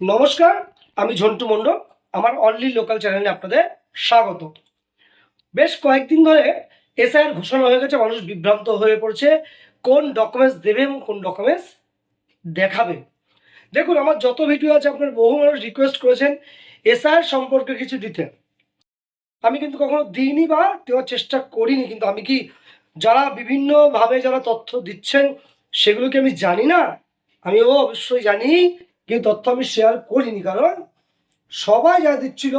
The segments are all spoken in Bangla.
নমস্কার, আমি ঝন্টু মণ্ডল। আমার অনলি লোকাল চ্যানেলে আপনাদের স্বাগত। বেশ কয়েকদিন ধরে এসআইআর ঘোষণা হয়ে গেছে, মানুষ বিভ্রান্ত হয়ে পড়ছে। কোন ডকুমেন্টস দেবে এবং কোন ডকুমেন্টস দেখাবে? দেখুন, আমার যত ভিডিও আছে, আপনার বহু মানুষ রিকোয়েস্ট করেছেন এসআইআর সম্পর্কে কিছু দিতে আমি কিন্তু কখনো দিইনি বা দেওয়ার চেষ্টা করিনি, কিন্তু আমি কি যারা বিভিন্নভাবে যারা তথ্য দিচ্ছেন, সেগুলো কি আমি জানি না? আমিও অবশ্যই জানি। কিন্তু তথ্য আমি শেয়ার করিনি, কারণ সবাই যা দিচ্ছিল,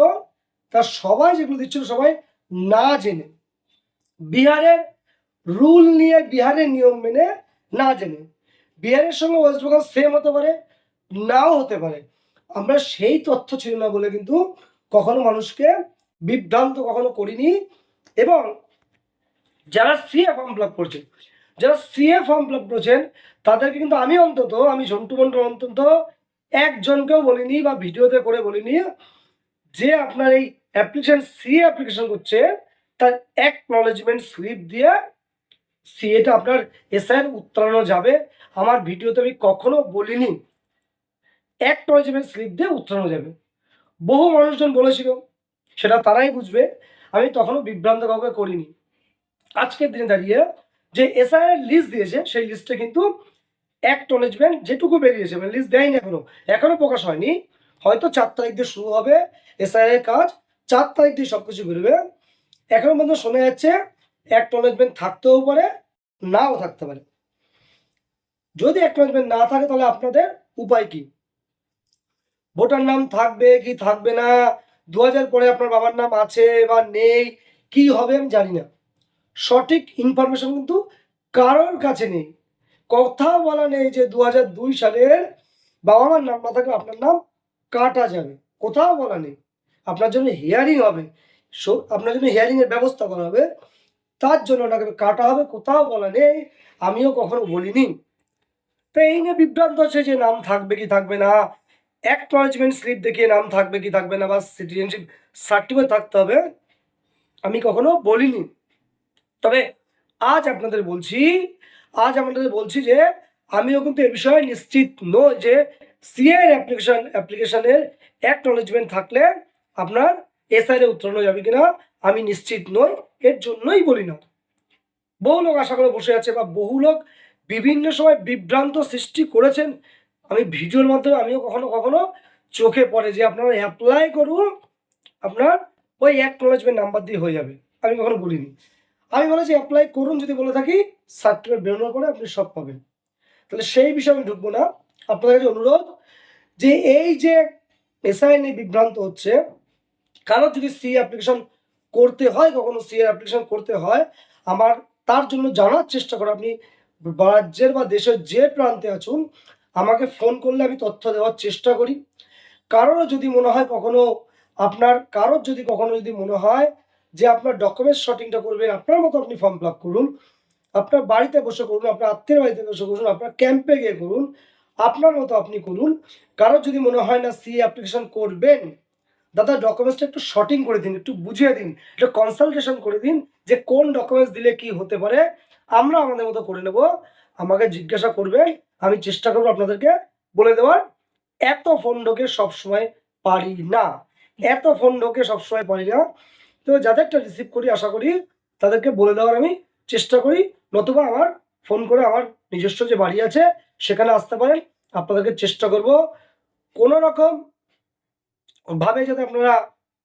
তার সবাই যেগুলো দিচ্ছিল সবাই না জেনে। বিহারের রুল নিয়ে বিহারের নিয়ম মেনে না জেনে। বিহারের সঙ্গে ওয়েস্ট বেঙ্গল সেম হতে পারে, নাও হতে পারে। আমরা সেই তথ্য ছিল না বলে কিন্তু কখনো মানুষকে বিভ্রান্ত কখনো করিনি। এবং যারা সিএ ফর্ম ফিল আপ করছেন যারা সিএ ফর্ম ফিল করছেন, তাদেরকে কিন্তু আমি অন্তত, আমি ঝন্টু মন্ডল অন্তত একজনকেও বলিনি বা ভিডিওতে করে বলিনি, যে আপনার এই অ্যাপ্লিকেশন সিএ অ্যাপ্লিকেশন করছে, তার অ্যাকনলেজমেন্ট স্লিপ দিয়ে সিএটা আপনার এসআইয়ের উত্তরানো যাবে। আমার ভিডিওতে আমি কখনো বলিনি অ্যাকনলেজমেন্ট স্লিপ দিয়ে উত্তরানো যাবে। বহু মানুষজন বলেছিল, সেটা তারাই বুঝবে, আমি তখনও বিভ্রান্ত কাউকে করিনি। আজকের দিনে দাঁড়িয়ে যে এসআইয়ের লিস্ট দিয়েছে, সেই লিস্টে কিন্তু অ্যাকনলেজমেন্ট যেটুকু বেরিয়েছে মানে লিস্ট দেয়নি এখনও এখনও প্রকাশ হয়নি। হয়তো চার তারিখ দিয়ে শুরু হবে এসআই এর কাজ, চার তারিখ দিয়ে সব কিছু বেরোবে। এখনও পর্যন্ত শোনা যাচ্ছে অ্যাকনলেজমেন্ট থাকতেও পারে, নাও থাকতে পারে। যদি অ্যাকনলেজমেন্ট না থাকে, তাহলে আপনাদের উপায় কি? ভোটার নাম থাকবে কি থাকবে না? দু হাজার পরে আপনার বাবার নাম আছে বা নেই, কি হবে আমি জানি না। সঠিক ইনফরমেশন কিন্তু কারোর কাছে নেই। কোথাও বলা নেই যে দু হাজার দুই সালের বাবা মার নাম না থাকলে আপনার নাম কাটা যাবে। কোথাও বলা নেই। আপনার জন্য হিয়ারিং হবে। সো, আপনার জন্য হিয়ারিংয়ের ব্যবস্থা করা হবে। তার জন্য ওটাকে কাটা হবে, কোথাও বলা নেই। আমিও কখনো বলিনি। তো এই নিয়ে বিভ্রান্ত হচ্ছে যে নাম থাকবে কি থাকবে না। অ্যাকনলেজমেন্ট স্লিপ দেখিয়ে নাম থাকবে কি থাকবে না বা সিটিজেনশিপ সার্টিফিকেট থাকতে হবে, আমি কখনো বলিনি। তবে আজ আপনাদের বলছি আজ আপনাদের বলছি যে, আমিও কিন্তু এ বিষয়ে নিশ্চিত নই যে সিএর অ্যাপ্লিকেশন অ্যাপ্লিকেশনের অ্যাকনলেজমেন্ট থাকলে আপনার এসআইরে উত্তরানো যাবে কিনা আমি নিশ্চিত নই, এর জন্যই বলি না। বহু লোক আশা করে বসে আছে বা বহু লোক বিভিন্ন সময় বিভ্রান্ত সৃষ্টি করেছেন। আমি ভিডিওর মাধ্যমে আমিও কখনো কখনো চোখে পড়ে যে আপনারা অ্যাপ্লাই করুন, আপনার ওই অ্যাকনলেজমেন্ট নাম্বার দিয়ে হয়ে যাবে। আমি কখনো বলিনি। আমি বলেছি অ্যাপ্লাই করুন, যদি বলে থাকি সার্টিফিকেট বেরোনোর পরে আপনি সব পাবেন। তাহলে সেই বিষয়ে আমি ঢুকবো না। আপনাদের কাছে অনুরোধ যে এই যে এসআই নিয়ে বিভ্রান্ত হচ্ছে কারও যদি সি অ্যাপ্লিকেশন করতে হয়, কখনো সি অ্যাপ্লিকেশন করতে হয়, আমার তার জন্য জানার চেষ্টা করো। আপনি রাজ্যের বা দেশের যে প্রান্তে আছুন, আমাকে ফোন করলে আমি তথ্য দেওয়ার চেষ্টা করি। কারোর যদি মনে হয় কখনো, আপনার কারোর যদি কখনো যদি মনে হয় যে আপনার ডকুমেন্টস শটিংটা করবেন, আপনার মতো আপনি ফর্ম ফিল করুন, আপনার বাড়িতে বসে করুন, আপনার আত্মীয় বাড়িতে বসে করুন, আপনার ক্যাম্পে গিয়ে করুন, আপনার মতো আপনি করুন। কারোর যদি মনে হয় না সি অ্যাপ্লিকেশন করবেন, দাদা ডকুমেন্টসটা একটু শর্টিং করে দিন, একটু বুঝিয়ে দিন, একটু কনসালটেশন করে দিন যে কোন ডকুমেন্টস দিলে কি হতে পারে। আমরা আমাদের মতো করে নেব। আমাকে জিজ্ঞাসা করবেন আমি চেষ্টা করব আপনাদেরকে বলে দেওয়ার। এত ফোন ঢোকে সবসময় পারি না। এত ফোন ঢোকে সবসময় পারি না। তো যাদেরটা রিসিভ করি, আশা করি তাদেরকে বলে দেওয়ার আমি চেষ্টা করি। নতুবা আমার ফোন করে আমার নিজস্ব যে বাড়ি আছে, সেখানে আসতে পারেন। আপনাদেরকে চেষ্টা করব। কোনো রকম ভাবে যাতে আপনারা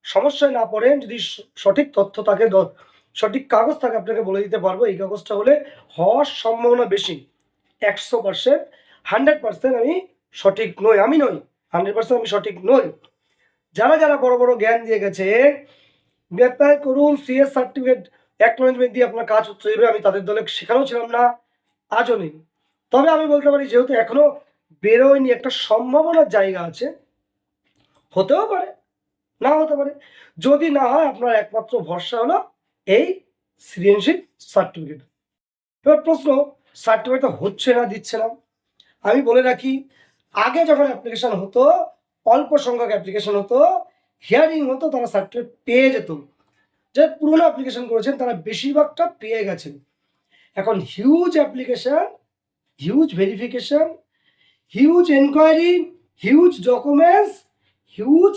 সমস্যায় না পড়েন, যদি সঠিক তথ্য থাকে সঠিক কাগজ থাকে, আপনাকে বলে দিতে পারব। এই কাগজটা হলে হওয়ার সম্ভাবনা বেশি। একশো পার্সেন্ট হান্ড্রেড পার্সেন্ট আমি সঠিক নই, আমি নই। হান্ড্রেড পার্সেন্ট আমি সঠিক নই। যারা যারা বড় বড় জ্ঞান দিয়ে গেছে অ্যাপ্লাই করুন সিএস, সার্টিফিকেট অ্যাকনোলেজমেন্ট দিয়ে আপনার কাজ হচ্ছে। যাবে আমি তাদের দলে সেখানেও ছিলাম না, আজও নেই। তবে আমি বলতে পারি, যেহেতু এখনও বেরোয়নি, একটা সম্ভাবনার জায়গা আছে, হতেও পারে, না হতে পারে। যদি না হয়, আপনার একমাত্র ভরসা হলো এই সিটিজেনশিপ সার্টিফিকেট। এবার প্রশ্ন, সার্টিফিকেটটা হচ্ছে না, দিচ্ছে না? আমি বলে রাখি, আগে যখন অ্যাপ্লিকেশন হতো, অল্প সংখ্যক অ্যাপ্লিকেশন হতো হিয়ারিং হতো, তারা সার্টিফিকেট পেয়ে যেত। যারা পুরোনো অ্যাপ্লিকেশন করেছেন, তারা বেশিরভাগটা পেয়ে গেছেন। এখন huge application huge verification huge enquiry huge documents huge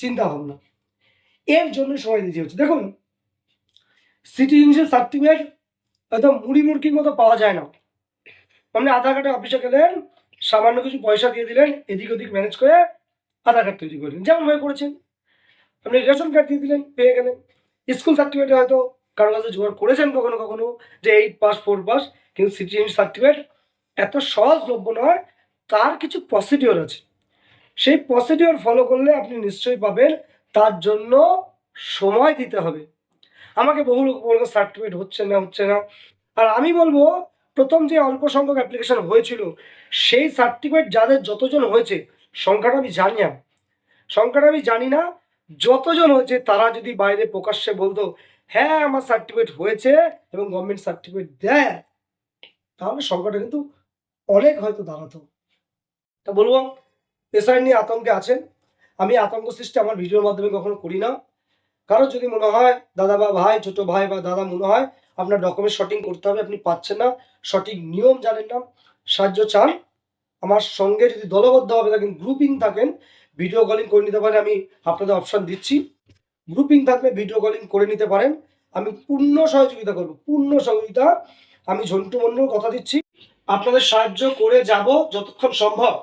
চিন্তা ভাবনা এর জন্য সময় দিতে হচ্ছে। দেখুন সিটিজেনশিপ সার্টিফিকেট একদম মুড়ি মুরগির মতো পাওয়া যায় না। আপনি আধার কার্ডে অফিসে গেলেন, সামান্য কিছু পয়সা দিয়ে দিলেন, এদিক ওদিক ম্যানেজ করে আধার কার্ড তৈরি করলেন যেমনভাবে করেছেন। আপনি রেশন কার্ড দিয়ে দিলেন, পেয়ে গেলেন। স্কুল সার্টিফিকেট হয়তো কারও কাছে জোগাড় করেছেন কখনো কখনো যে এইট পাস ফোর পাস কিন্তু সিটিজেন সার্টিফিকেট এত সহজলভ্য নয়, তার কিছু প্রসিডিওর আছে। সেই প্রসিডিওর ফলো করলে আপনি নিশ্চয়ই পাবেন, তার জন্য সময় দিতে হবে। আমাকে বহু লোক বলব সার্টিফিকেট হচ্ছে না হচ্ছে না। আর আমি বলব, প্রথম যে অল্প সংখ্যক অ্যাপ্লিকেশন হয়েছিল, সেই সার্টিফিকেট যাদের যতজন হয়েছে সংখ্যাটা আমি জানি না। সংখ্যাটা আমি জানি না। যতজন হয়েছে তারা যদি বাইরে প্রকাশ্যে বলতো হ্যাঁ আমার সার্টিফিকেট হয়েছে এবং গভর্নমেন্ট সার্টিফিকেট দেয়, তাহলে সংখ্যাটা কিন্তু অনেক হয়তো দাঁড়াতো। তা বলব, পেশায় নিয়ে আতঙ্কে আছেন। আমি আতঙ্ক সৃষ্টি আমার ভিডিওর মাধ্যমে কখনো করি না। কারও যদি মনে হয় দাদা বা ভাই, ছোট ভাই বা দাদা মনে হয়, আপনার ডকুমেন্ট শটিং করতে হবে, আপনি পাচ্ছেন না, সঠিক নিয়ম জানেন না, সাহায্য চান। আমার সঙ্গে যদি দলবদ্ধভাবে থাকেন গ্রুপিং থাকেন ভিডিও কলিং করে নিতে পারেন, আমি আপনাদের অপশন দিচ্ছি। গ্রুপিং থাকলে ভিডিও কলিং করে নিতে পারেন। আমি পূর্ণ সহযোগিতা করব, পূর্ণ সহযোগিতা আমি ঝন্টু মন্ডল কথা দিচ্ছি। আপনাদের সাহায্য করে যাব যতক্ষণ সম্ভব।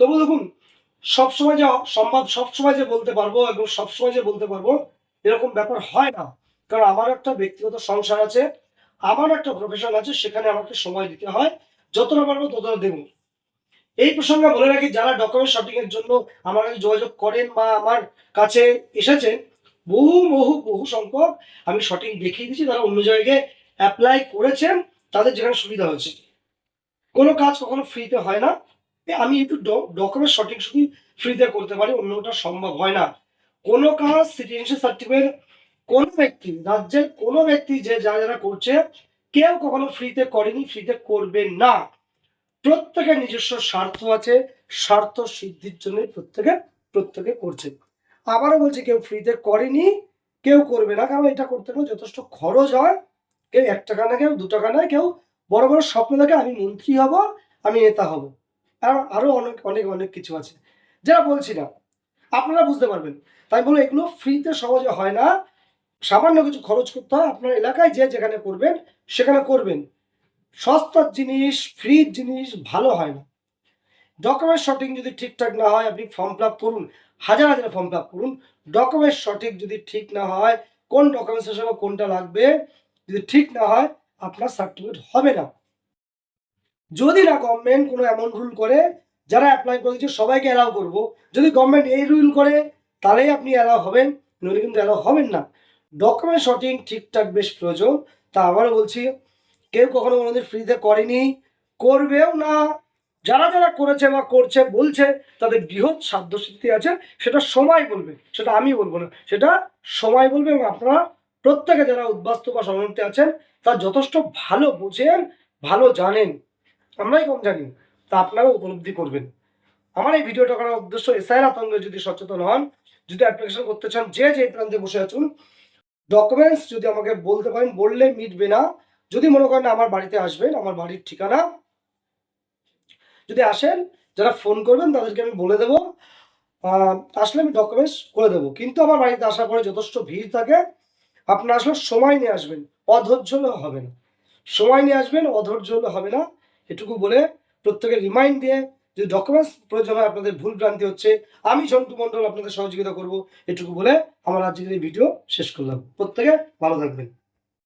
তবু দেখুন, সবসময় যে সম্ভব সবসময় যে বলতে পারব এবং সবসময় যে বলতে পারব, এরকম ব্যাপার হয় না। কারণ আমার একটা ব্যক্তিগত সংসার আছে, আমার একটা প্রফেশন আছে, সেখানে আমাকে সময় দিতে হয়। যতটা পারব ততটা দেবো। এই প্রসঙ্গে বলে রাখি, যারা ডকুমেন্ট শটিং এর জন্য আমার কাছে যোগাযোগ করেন বা আমার কাছে এসেছেন বহু বহু বহু সংখ্যক আমি শটিং দেখিয়ে দিচ্ছি তারা অন্য জায়গায় অ্যাপ্লাই করেছেন, তাদের যেখানে সুবিধা হয়েছে। কোনো কাজ কখনো ফ্রিতে হয় না। আমি একটু ডকুমেন্ট শটিং শুধু ফ্রিতে করতে পারি, অন্যটা সম্ভব হয় না। কোনো কাজ সিটিজেনশিপ সার্টিফিকেট কোনো ব্যক্তি, রাজ্যের কোনো ব্যক্তি যে, যারা যারা করছে, কেউ কখনো ফ্রিতে করেনি ফ্রিতে করবে না। প্রত্যেকের নিজস্ব স্বার্থ আছে, স্বার্থ সিদ্ধির জন্য প্রত্যেকে প্রত্যেকে করছে। আবারও বলছি, কেউ ফ্রিতে করেনি, কেউ করবে না, কারণ এটা করতে গেলে যথেষ্ট খরচ হয়। কেউ এক টাকা না কেউ দু টাকা না কেউ বড় বড় স্বপ্ন দেখে আমি মন্ত্রী হব, আমি নেতা হব। আর আরও অনেক অনেক অনেক কিছু আছে। যারা বলছি না, আপনারা বুঝতে পারবেন। তাই বলে এগুলো ফ্রিতে সহজে হয় না। সামান্য কিছু খরচ করতে হয় আপনার এলাকায় যে যেখানে করবেন, সেখানে করবেন। সস্তার জিনিস ফ্রির জিনিস ভালো হয় না। ডকুমেন্ট শটিং যদি ঠিকঠাক না হয়, আপনি ফর্ম ফিল করুন, হাজার হাজার ফর্ম ফিল করুন। ডকুমেন্ট সঠিক যদি ঠিক না হয়, কোন ডকুমেন্টসের সঙ্গে কোনটা লাগবে, যদি ঠিক না হয়, আপনার সার্টিফিকেট হবে না। যদি না গভর্নমেন্ট কোনো এমন রুল করে, যারা অ্যাপ্লাই করেছে সবাইকে অ্যালাউ করব। যদি গভর্নমেন্ট এই রুল করে তাহলেই আপনি অ্যালাউ হবেন, নইলে কিন্তু অ্যালাউ হবেন না। ডকুমেন্ট শটিং ঠিকঠাক বেশ প্রয়োজন। তা আবারও বলছি কেউ কখনো কোনোদিন ফ্রিতে করেনি, করবেও না। যারা যারা করেছে বা করছে, বলছে, তাদের বৃহৎ সাধ্যসিদ্ধি আছে, সেটা সময় বলবে, সেটা আমি বলব না, সেটা সময় বলবে এবং আপনারা প্রত্যেকে যারা উদ্বাস্তু বা শরণার্থী আছেন, তা যথেষ্ট ভালো বোঝেন, ভালো জানেন। আমরাই কম জানি, তা আপনারাও উপলব্ধি করবেন। আমার এই ভিডিওটা করার উদ্দেশ্য এসআইয়ের আতঙ্কে যদি সচেতন হন, যদি অ্যাপ্লিকেশন করতে চান, যে যে প্রান্তে বসে আছেন ডকুমেন্টস যদি আমাকে বলতে পারেন, বললে মিটবে না। যদি মনে করেন আমার বাড়িতে আসবেন, আমার বাড়ির ঠিকানা, যদি আসেন, যারা ফোন করবেন তাদেরকে আমি বলে দেবো আসলে আমি ডকুমেন্টস করে দেবো। কিন্তু আমার বাড়িতে আসার পরে যথেষ্ট ভিড় থাকে আপনারা আসলে সময় নিয়ে আসবেন, অধৈর্য হবে না। সময় নিয়ে আসবেন, অধৈর্য হবে না। এটুকু বলে প্রত্যেকে রিমাইন্ড দিয়ে যে ডকুমেন্টস প্রয়োজন হয় আপনাদের ভুল ভ্রান্তি হচ্ছে, আমি সন্তু মণ্ডল আপনাদের সহযোগিতা করব, এটুকু বলে আমার আজকের এই ভিডিও শেষ করলাম। প্রত্যেকে ভালো থাকবেন।